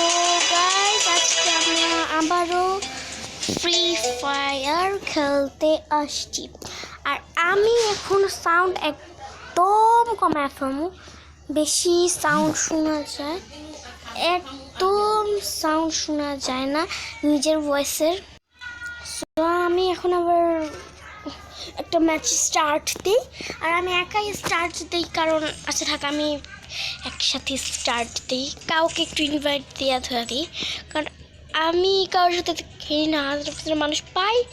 তো গাইস আজকে আমরা আবারও ফ্রি ফায়ার খেলতে আসছি। আর আমি এখন সাউন্ড একদম কমায় ফেলব। বেশি সাউন্ড শোনা যায়। একদম সাউন্ড শোনা যায় না নিজের ভয়েসের তো আমি এখন আবার একটা ম্যাচ স্টার্ট দিই। আর আমি একাই স্টার্ট দিই কারণ আচ্ছা থাক, আমি একসাথে স্টার্ট দিই। কাউকে একটু ইনভাইট দেওয়া ধরা দিই। কারণ আমি কারোর সাথে খেলি না, হাজার মানুষ পাই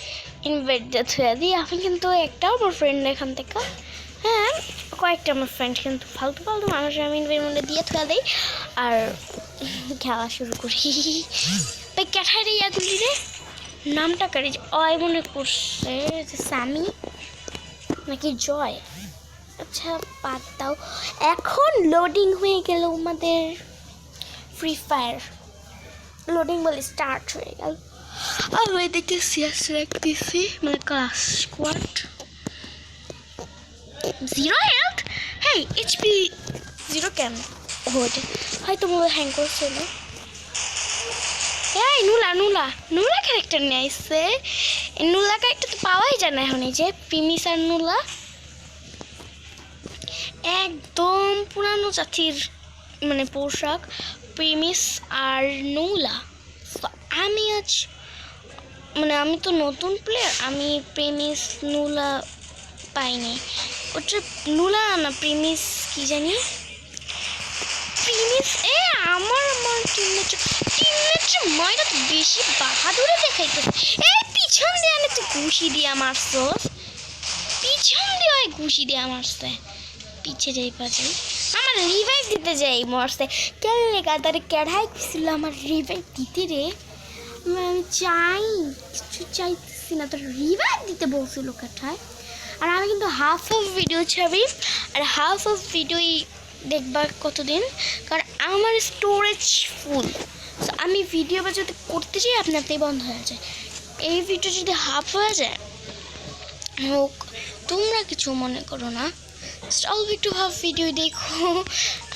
ইনভাইট দেওয়া ধরা দিই। আমি কিন্তু একটাও আমার ফ্রেন্ড এখান থেকে হ্যাঁ কয়েকটা আমার ফ্রেন্ড কিন্তু ফালতু ফালতু মানুষ আমি ইনভাইট মধ্যে দিয়ে ধরা দিই। আর খেলা শুরু করি। ভাই ক্যাঠাই রে ইয়াগুলি রে। নামটা কারি? অয় মনে করছে যে স্যামি নাকি জয়? আচ্ছা বাদ দাও। এখন লোডিং হয়ে গেল আমাদের ফ্রি ফায়ার লোডিং বলে স্টার্ট হয়ে গেল। আর এদিকে সিয়াস রাখতেছি মানে class squad zero health hey HP zero কেন হয়তো মোবাইল হ্যাং করছিল এই, নুলা নুলা। নুলা ক্যারেক্টার নিয়ে আসছে নুলা ক্যারেক্টার তো পাওয়াই যায় না এখন, এই যে প্রিমিস আর নুলা। একদম পুরানো জাতির মানে পোশাক, প্রিমিস আর নুলা। আমি আজ মানে আমি তো নতুন প্লেয়ার আমি প্রেমিস, নুলা পাইনি। ওটা নুলা না, প্রেমিস কি জানি? প্রিমিস এ আমার আমার টিমমেট টিমমেট ময়না তো বেশি বাহাদুরে দেখাইতেছে। এই পিছন দিয়ে আনে তুই ঘুষি দিয়ে মারছস পিছন দিয়ে ওই ঘুষি দিয়ে মারছে। পিছে যাই পাচাই আমার রিভাইভ দিতে যাই মরছে। কেলে গাদারে কেড়াই ছিল আমার রিভাইভ দিতে রে? আমি চাই, কিছু চাইতেছি না। তোর রিভাইভ দিতে বলছিল কাঠায় আর আমি কিন্তু হাফ অফ ভিডিও ছাড়ি। আর হাফ অফ ভিডিওই দেখবার কতদিন? কারণ আমার স্টোরেজ ফুল আমি ভিডিও বা যদি করতে চাই আপনাতেই বন্ধ হয়ে যায়। এই ভিডিও যদি হাফ হয়ে যায়, হোক, তোমরা কিছু মনে করো না। অল্প একটু হাফ ভিডিও দেখো।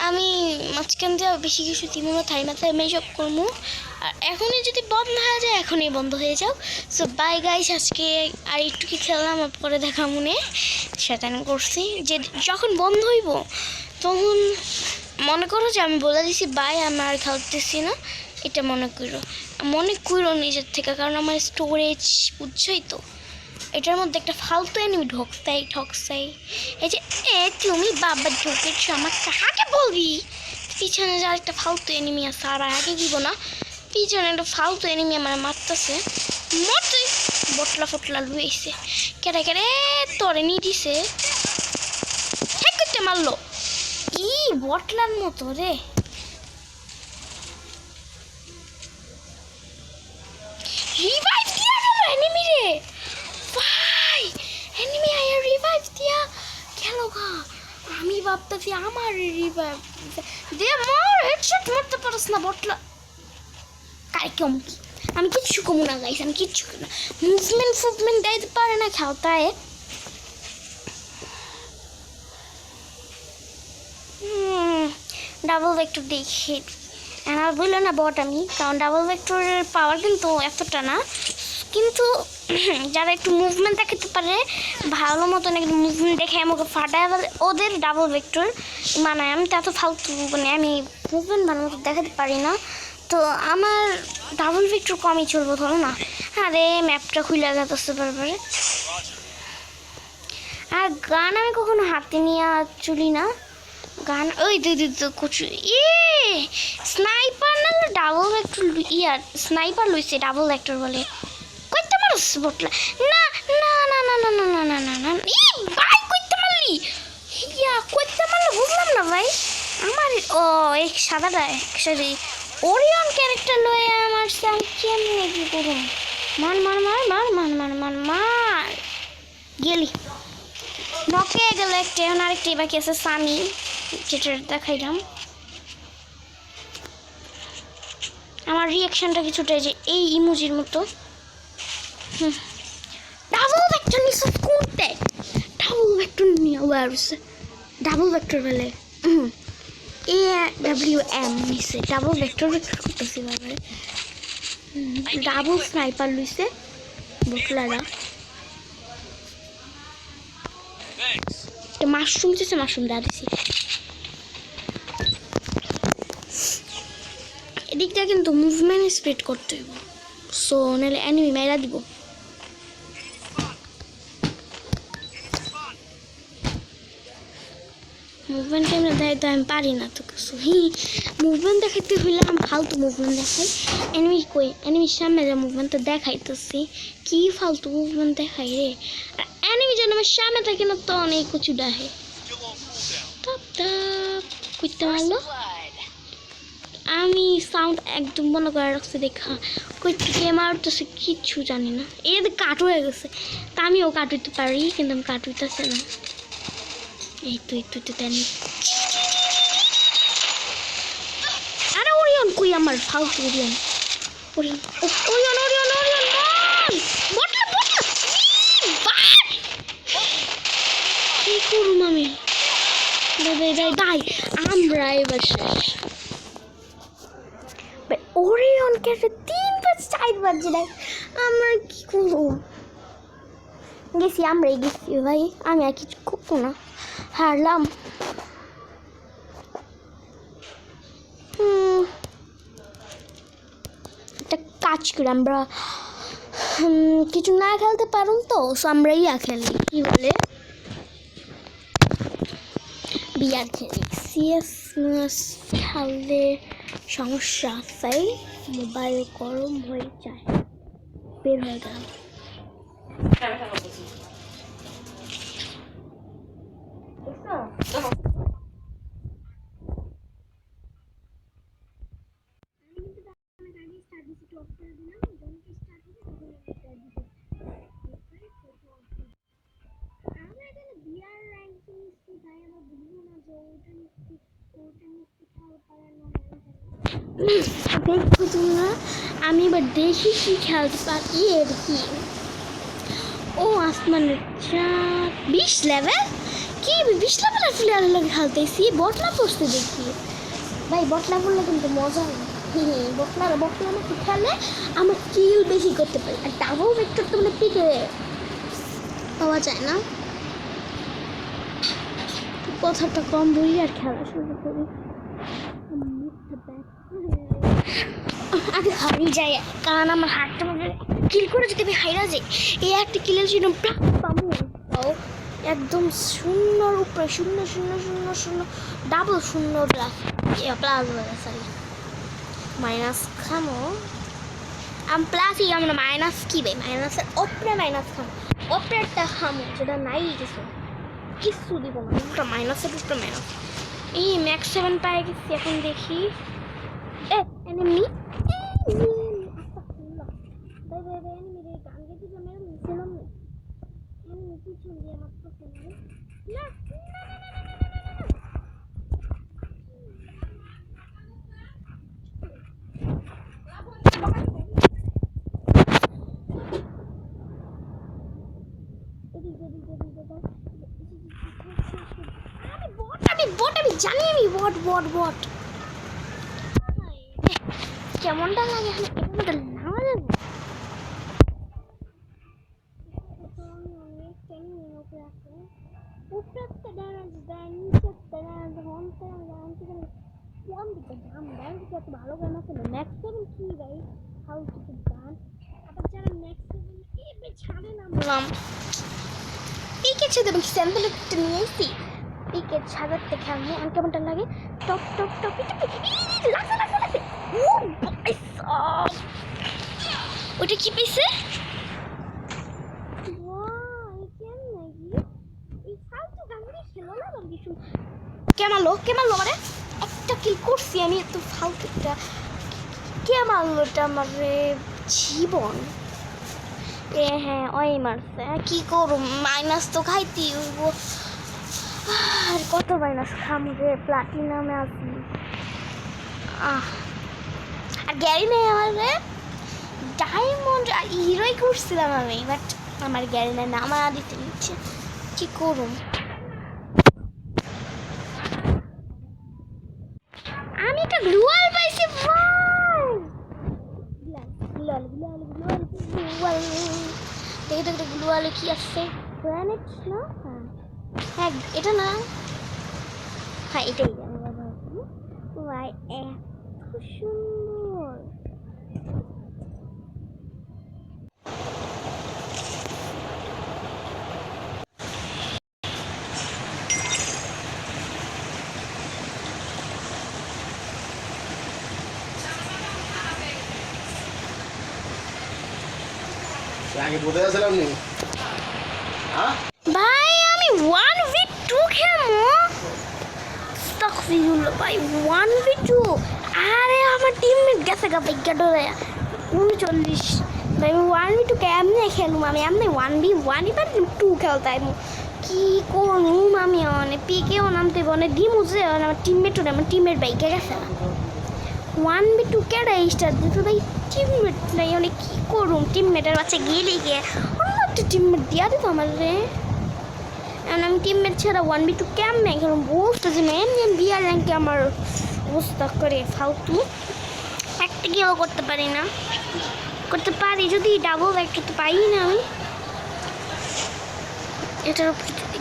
আমি মাঝখান দিয়ে বেশি কিছু দিব না থাই মাথায় আমি সব করব। আর এখনই যদি বন্ধ হয়ে যায়, এখনই বন্ধ হয়ে যাও। সো বাই গাইস আজকে আর একটু কি খেললাম পরে দেখা মনে। সেটান করছি। যে যখন বন্ধ হইব, তখন মনে করো যে আমি বলে দিছি বাই আমি আর খেলতেছি না। এটা মনে করো। মনে করো নিজের থেকে, কারণ আমার স্টোরেজ বুঝছই তো। এটার মধ্যে একটা ফালতু এনিমি ঢোকসাই। ঠকসাই এই যে, এ, তুমি বাবা ঢুকেছ আমার কাকে বলবি। পিছনে যা একটা ফালতু এনিমি আছে, আর আগে দিব না। পিছনে একটা ফালতু এনিমি আমার মারতেছে। মরতে বটলা ফটলা লুয়েছে কেটে কেটে তরে নিয়ে দিছে। হ্যাঁ করতে মারলো। ই, বটলার মতো রে। দিয়া এনিমি রে। ভাই দিয়া আমি ভাবতেছি আমার রিভাইভ দে, মর হেডশট মারতে পারছ না বটলা। আমি কিচ্ছু কমু না গাইস আমি কিচ্ছু না। মুভমেন্ট ফুভমেন্ট দিতে পারে না খেলতায় ডাবল ভেক্টর দেখি। আর বলল না বট আমি, কারণ ডাবল ভেক্টরের পাওয়ার কিন্তু এতটা না। কিন্তু যারা একটু মুভমেন্ট দেখাতে পারে, ভালো মতন একটু মুভমেন্ট দেখে আমাকে ফাটায় ওদের ডাবল ভেক্টর মানে আমি তো এত ফালতু মানে আমি মুভমেন্ট ভালো মতো দেখাতে পারি না। তো আমার ডাবল ভেক্টর কমই চলবো ধরো না আরে ম্যাপটা খুলে যাচ্ছে বারবারে আর গান আমি কখনো হাতে নিয়ে চলি না গান ওই দিদি তো কচু ইয়ে স্নাইপার না ডাবল ভেক্টর ইয়ার স্নাইপার লইছে ডাবল ভেক্টর বলে কইতে মারস বটলা না না না না না না না না না না ই ভাই কইতে মারলি ইয়া কইতে মারলে বুঝলাম না ভাই আমার ও এক সাদাটা সরি ওরিয়ন ক্যারেক্টার লয়ে আমার আমি কেমনে কি করুম? মান মার মার মার মার মার মার মার গেলি। নকে গেল একটা, এখন আরেকটি বাকি আছে সানি যেটা দেখাইলাম। আমার রিয়াকশনটা কিছুটা যে, এই ইমোজির মতো। ডাবল ভেক্টর নিছে করতে। ডাবল ভেক্টর নিয়ে ডাবল ভেক্টর বলে। হুম। এ ডাব্লিউ নিছে। ডাবল ভেক্টর ভেক্টর করতেছি বাবার ডাবল স্নাইপার লইছে বুটলারা মাশরুম দিছে মাশরুম দা দিছি। এদিকটা কিন্তু মুভমেন্ট স্প্রেড করতে হইব। সো নাহলে এনিমি মেরা দিব। মুভমেন্ট টাইমে দেয় তো আমি পারি না তো কিছু। মুভমেন্ট দেখাইতে হইলে আমি ফালতু মুভমেন্ট দেখাই। এনিমি কই? এনিমির সামনে যে মুভমেন্টটা দেখাইতেছি, কি ফালতু মুভমেন্ট দেখাই রে? আর এনিমি যেন আমার সামনে থাকে না তো অনেক কিছু দেখে তাপ তাপ করতে পারল? আমি সাউন্ড একদম বন্ধ করে রাখছি, দেখা। কই থেকে মারতেছে কিচ্ছু জানি না। যে কাট হয়ে গেছে। তা আমিও কাটুইতে পারি, কিন্তু আমি কাটুইতেছে না। এই তো এই তো আরে ওরিয়ন কই আমার ফালতু Orion Orion Orion Orion Orion বটলা বটলা বাট কি করুম আমি দাই দাই দাই আমরা এবার শেষ ভাই, ওরিয়ন কেটে তিন পাঁচ চার বাজে দেয় আমরা কি করব গেছি আমরাই গেছি ভাই আমি আর কিছু করব না হুম, একটা কাজ করি আমরা কিছু না খেলতে পারুন তো সো আমরা ইয়া খেলি কি বলে? বিয়ার খেলি। সিএস খেললে সমস্যা আছে মোবাইল গরম হয়ে যায় বের হয়ে গেলাম। দেখো তোমরা, আমি এবার দেখি কি খেলতে পারি এর কি। ও আসমানের চাঁদ বিশ লেভেল কি, বিশ লেভেলের প্লেয়ারের লোক খেলতেছি? বটলা পড়তে দেখি। ভাই, বটলা পড়লে কিন্তু মজা হয়। হুম বটলা বটলা আমাকে খেলে? আমার কিল বেশি করতে পারি। আর ডাবল ভেক্টর তো মানে পিকে পাওয়া যায় না। কথাটা কম বলি আর খেলা শুরু করি। আগে হারিয়ে যায় কারণ আমার হাতটা মধ্যে কিল করে যদি আমি হাইরা যাই এই একটা কিলের জন্য পাবো। একদম শূন্যর উপরে, শূন্য শূন্য শূন্য শূন্য ডাবল শূন্য প্লাস প্লাস বলে সরি মাইনাস খামো আমি প্লাসই আমরা মাইনাস কি ভাই মাইনাসের ওপরে মাইনাস খামো। ওপরেরটা খামো, যেটা নাই কিছু। কিচ্ছু দিব না মাইনাসের উপরে মাইনাস এই ম্যাক্স সেভেন পাই গেছি এখন দেখি। এ এনিমি আমি বট আমি জানি আমি বট বট বট। কেমনটা লাগে আমি কেমনটা নামা যাবে ভালো গান আছে নেক্সট সেভেন কি ভাই হাউ টু গান আবার যারা নেক্সট সেভেন কি ছাড়ে নামলাম পিকে ছেড়ে দেবেন স্যাম্পল একটা নিয়ে পিকে ছাড়াতে খেলব। আর কেমনটা লাগে? টপ টপ টপ লাগছে লাগছে লাগছে। ওটা কি পেয়েছে কে মারলো? কে মারলো মানে একটা কিল করছি আমি এত ফালতু একটা কে মারলো এটা আমার জীবন। এ হ্যাঁ ওই মারছে। কি করুম? মাইনাস তো খাইতেই আর কত মাইনাস খামুদে প্লাটিনামে আসি আহ। আর গ্যারি নেই আমাদের ডায়মন্ড আর হিরোই করছিলাম আমি বাট আমার গ্যারি নেই নামা দিতে নিচ্ছে। কি করুন আমি একটা গ্লুয়াল পাইছি দেখি দেখি গ্লুয়ালে কি আসছে প্ল্যানেট না হ্যাঁ এটা না। হ্যাঁ এটাই। ভাই এত সুন্দর। আগে কোথায় আছিলাম নি। হ্যাঁ ভাই আমি ওয়ান ভি টু খেলব আস্তাগফিরুল্লাহ ভাই ওয়ান ভি টু আরে, আমার টিমমেট গেছে গা ভাগ্যা ডরে উনচল্লিশ। ভাই, আমি ওয়ান ভি টু কেমনে খেলুম আমি এমনি ওয়ান ভি ওয়ান এবার টু খেলতাই কি করুম আমি অনেক পিকেও নামতে অনেক ডিম উঠছে আমার টিমমেটও আমার টিমমেট বাইকে গেছে? ওয়ান বি টু কেডা স্টার দিত ভাই টিমমেট নাই অনেক কি করুম টিমমেটের বাচ্চা গেলে গিয়ে অন্য একটা টিমমেট দিয়া দিত আমার। রে এখন আমি টিমমেট ছাড়া ওয়ান বি টু কেমনে খেলুম মেন মেন দিয়া র্যাঙ্কে আমার অবস্থা করে ফালতু একটা গিয়েও করতে পারি না করতে পারি যদি ডাবল একটা তো পাই না আমি এটার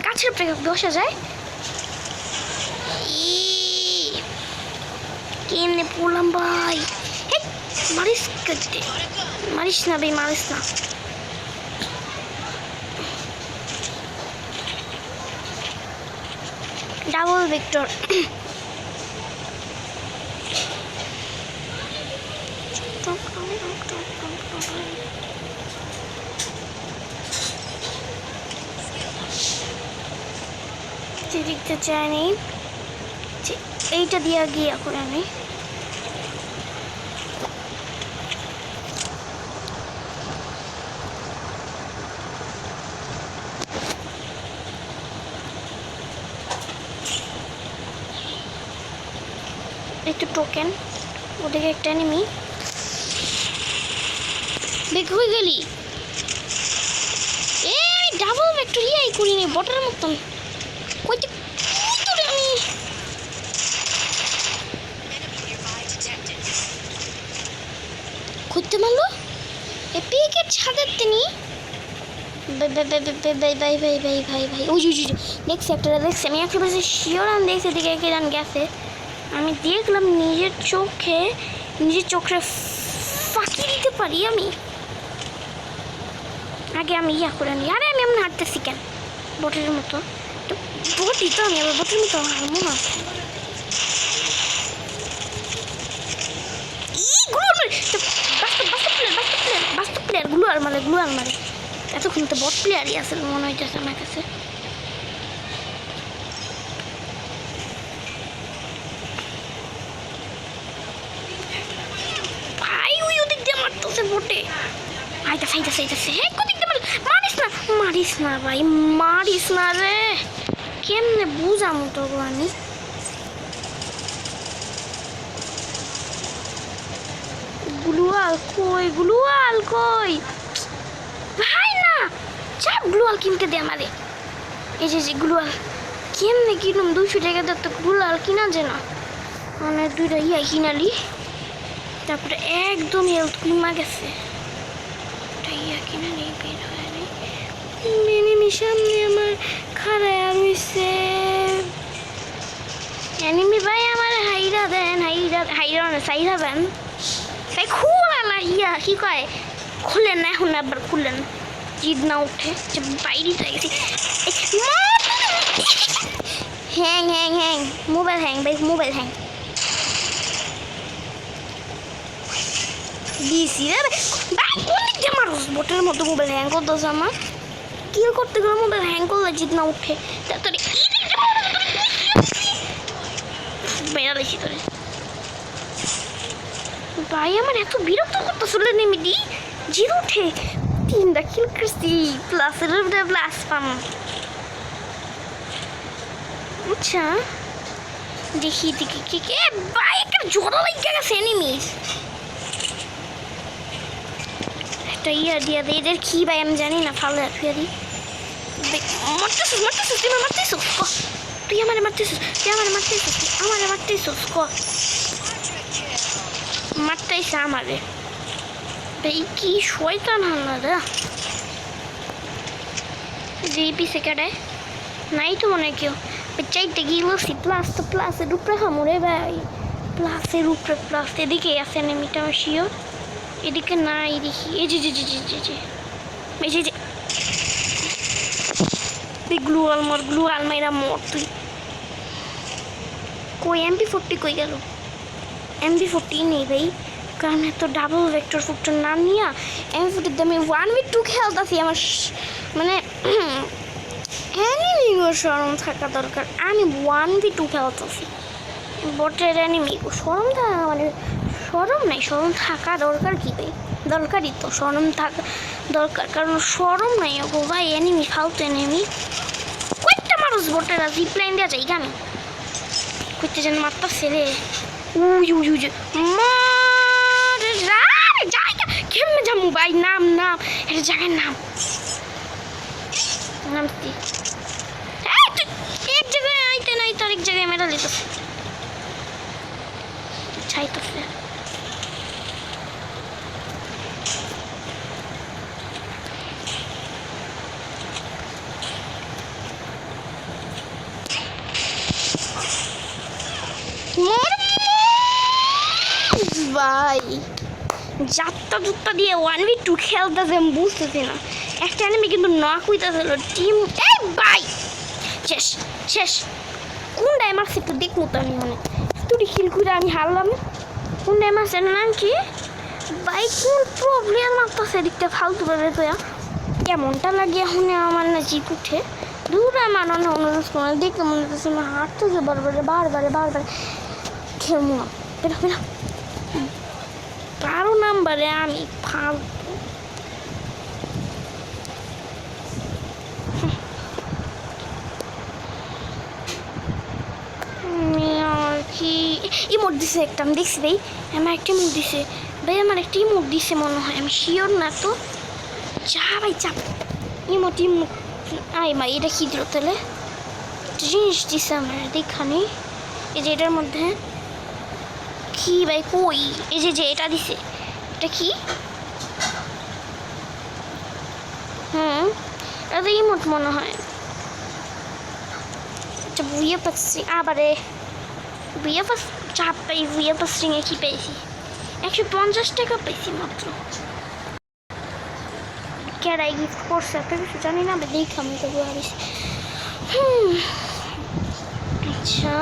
গাছের উপরে বসা যায় কেমনে পড়লাম ভাই মারিস করতে মারিস না ভাই মারিস না ডাবল ভিক্টর দেখতে চাইনি এইটা দিয়ে গিয়ে এখন আমি একটু টোকেন ওদিকে একটা এনিমি বেগ হয়ে গেলি এ করিনি বটের মতন এ পিকের ছাদের তিনি ভাই দেখছি একটা আমি একেবারে শিওর আমি দেখছি দিকে একে যান গেছে আমি দেখলাম নিজের চোখে নিজের চোখে ফাঁকি দিতে পারি আমি। আগে আমি ইয়া করে নিই। আরে আমি এমন হাঁটতেছি কেন? বটের মতো। তো বটি তো আমি আবার বটের মতো হারবো না বাস্তব প্লেয়ারগুলো আর মারে গুলো আর মারে এতক্ষণ তো বট প্লেয়ারই আছে মনে হইতেছে আমার কাছে ভাই ওই ওদিক দিয়ে মারতেছে বটে মার মারিস না মারিস না ভাই, মারিস না রে। কেমনে বুঝামু তবু আমি? গ্লুয়াল কই গ্লুয়াল কই? ভাই না চাপ গ্লুয়াল কিনতে দে আমারে। এই যে যে, গ্লুয়াল, কেমনে কিনুম? দুশো টাকা তো, গ্লুয়াল কিনা যে না। মানে দুইটা ইয়া কিনালি, তারপরে একদম হেলথ কমা গেছে। ওটা ইয়া কিনা নেই বের হয় নাই এনিমি সামনে আমার খাড়ায় রইছে এনিমি ভাই আমার হাইরা দেন হাইরা হাইরা না সাইরা দেন তাই খুলা ইয়া কি কয় খুলেন না এখন আবার খুলেন জিদ না উঠে যে বাইরে গেছি hang hang hang mobile hang ভাই মোবাইল হ্যাং দিছি রে ভাই কোন দিক দিয়ে মানুষ বোটের মতো মোবাইল হ্যাং করতেছে আমার কিল করতে গেলে মোবাইল হ্যাং করলে জিত না উঠে। বেড়ালেছি তোরে। ভাই, আমার এত বিরক্ত করতেছিল নেমিডি জিরো উঠে। করছি। পাম। আচ্ছা। দেখি দেখি, কি, কে? একটা জোড়া লাগে গেছে এনিমিস একটা ইয়া দিয়া দে এদের কি ভাই আমি জানি না ফালে ফিয়া দি মারতেছিস মারতেছিস, তুই আমার মারতেছিস, ক? তুই আমার মারতেছিস, তুই আমার মারতেছিস আমার মারতেছিস, ক? মারতেছে আমারে। ভাই, কি শয়তান হাল্লা রে। যে পিসে কাটায় নাই তো মনে কেউ। চাইতে গিয়ে বলছি প্লাস তো প্লাসের উপরে হামুরে ভাই। প্লাসের উপরে প্লাস এদিকে আছে নেমিটা শিওর এদিকে নাই দেখি এই যে যে যে যে যে যে এই যে যে গ্লু আলমার গ্লু আলমাইরা মর তুই কই এমপি ফোরটি কই গেল এমপি ফোরটি নেই ভাই কারণ এত ডাবল ভেক্টর ফুক্টর না নিয়া এমপি ফোরটির দামে ওয়ান উইথ টু খেলতেছি আমার মানে অ্যানিমিগো সরম থাকা দরকার আমি ওয়ান ভি টু খেলতেছি বটের অ্যানিমিগো সরম থাকা মানে সরম নাই? সরম থাকা দরকার কি ভাই? দরকারই তো সরম থাকা দরকার। কারণ সরম নাই গো ভাই এনিমি ফালতু এনিমি কয়েকটা মানুষ বটেরা জিপ লাইন দেওয়া যায় কেন করতে যেন মাত্রা ছেলে উই উই উই জায়গা কেমনে যাব ভাই? নাম নাম। এটা জায়গার নাম। নাম কি? এক জায়গায় আইতে নাই তো আরেক জায়গায় মেরা লিতেছে চাইতেছে মোর ভাই যাত্রা জুত্তা দিয়ে ওয়ান ভি টু খেলতেছে, আমি বুঝতেছি না। একটা এনিমি কিন্তু নক হইতেছিল টিম এই ভাই শেষ শেষ। কোন ডাই মারছে একটু দেখব তো আমি মানে। তুই খিল করে আমি হারলাম। কোন ডাই মারছে এর নাম কি? ভাই কোন প্রবলেম মারতেছে দিকটা ফালতু ভাবে তো কেমনটা লাগে এখন আমার না জিত উঠে। দূর অন্য অনুরোধ করে দেখতে মনে হচ্ছে আমার হাঁটতেছে বারবারে বারবারে, বারবার। খেলব না। বেরো বেরো। নাম্বারে আমি ফালতু। কি ইমোট দিছে একটা, আমি দেখছি ভাই আমার একটা ইমোট দিছে। ভাই আমার একটা ইমোট দিছে মনে হয়। আমি শিওর না তো। যা ভাই চাপ ইমোট ইমোট আই ভাই, এটা কি দিল তাহলে? জিনিস দিছে আমার দেখানি এই যে এটার মধ্যে। কি ভাই, কই? এই যে যে এটা দিছে। এটা কি? হুম এটা তো মনে হয়। এটা বুয়ে পাচ্ছি আবারে। বুয়ে পাস চাপ পাই বুয়ে পাস কি পেয়েছি? একশো পঞ্চাশ টাকা পেয়েছি মাত্র। কেরাই গিফট করছে? এত কিছু জানি না আমি তো বুয়ারিস হুম আচ্ছা।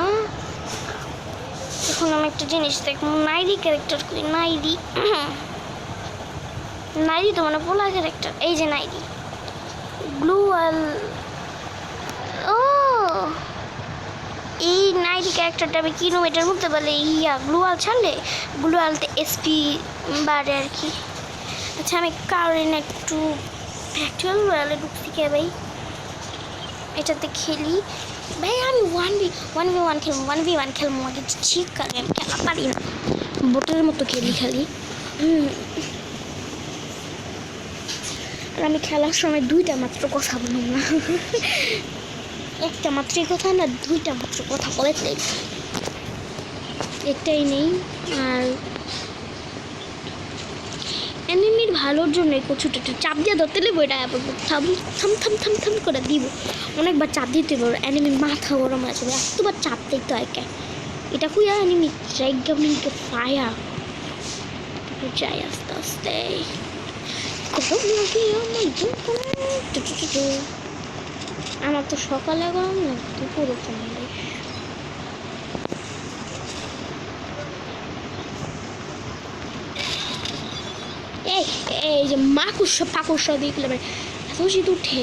এখন আমি একটা জিনিস দেখব। নাইরি ক্যারেক্টার কই নাইরি নাইরি তো মানে পোলা ক্যারেক্টার এই যে নাইডি ব্লু আল ও, এই নাইডি ক্যারেক্টারটা আমি কিনো, এটার মধ্যে বলে ইয়া ব্লু আল ছাড়লে ব্লু আলতে এসপি বাড়ে আর কি। আচ্ছা আমি কারেন্ট একটু অ্যাকচুয়াল রয়্যালে ঢুকছি কে ভাই? এটাতে খেলি। ভাই, আমি one B one B one খেলব ওয়ান বি ওয়ান খেলব। আগে ঠিক আমি খেলা পারি না। বোটের মতো খেলি খালি। আর আমি খেলার সময় দুইটা মাত্র কথা বললাম না। একটা মাত্রই কথা না দুইটা মাত্র কথা বলে তাই। একটাই নেই আর এনিমির ভালোর জন্য ছোটো একটু চাপ দিয়ে ধরতে লেবো, এটা থাম থাম থাম থাম থাম করে দিব। অনেকবার চাপ দিতে পারব এনিমির মাথা গরম আছে এতবার চাপ দিতে হয় কে? এটা কুইয়া এনিমি জায়গা ফায়া। যাই আস্তে আস্তে। আমার তো সকালে গরম না, দুপুরে কমবে এই যে মাকুস পাকুস দিয়ে গেলে ভাই এত শীত উঠে।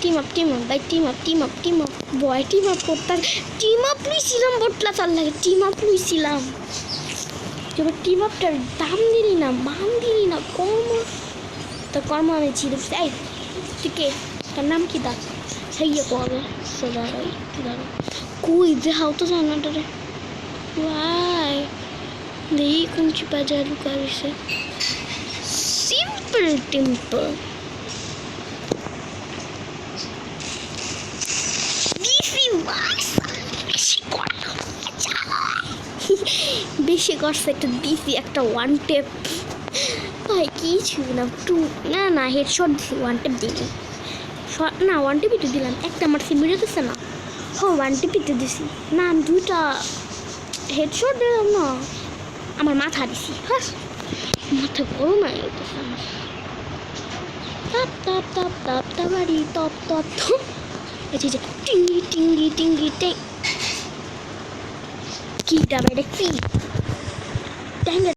টিম আপ টিম আপ ভাই team up team up team up boy team up করতাম টিম আপ লুইছিলাম, বটলা চাল লাগে। টিম আপ লুইছিলাম। এবার টিম আপটার দাম দিলি না, মান দিলি না কর্ম তো কর্ম ছিল এই তুই কে তোর নাম কি দা সেই কবে সোজা ওই কি দাঁড়ো কই দেখাও তো জানাটারে ওয়াই দেখি কোন চিপা যা লুকা সিম্পল টিম্পল বেশি করছে একটু দিছি একটা ওয়ান টেপ ভাই কি ছিল না, টু, না না হেডশট দিছি ওয়ান টেপ দিই শ- না ওয়ান টিপিতে দিলাম, একটা আমার সিমিরে দিচ্ছে না। হো ওয়ান টিপিতে দিছি। না, আমি দুইটা হেডশট দিলাম না, আমার মাথা দিছি হ্যাঁ মাথা হয়ে গেছে। আমার তাপ তাপ তাপ তাপ তাবারি তপ তপ তপ। এই যে টিঙ্গি টিঙ্গি টিঙ্গি টিং। কি তাবারে কি ট্যাঙ্গে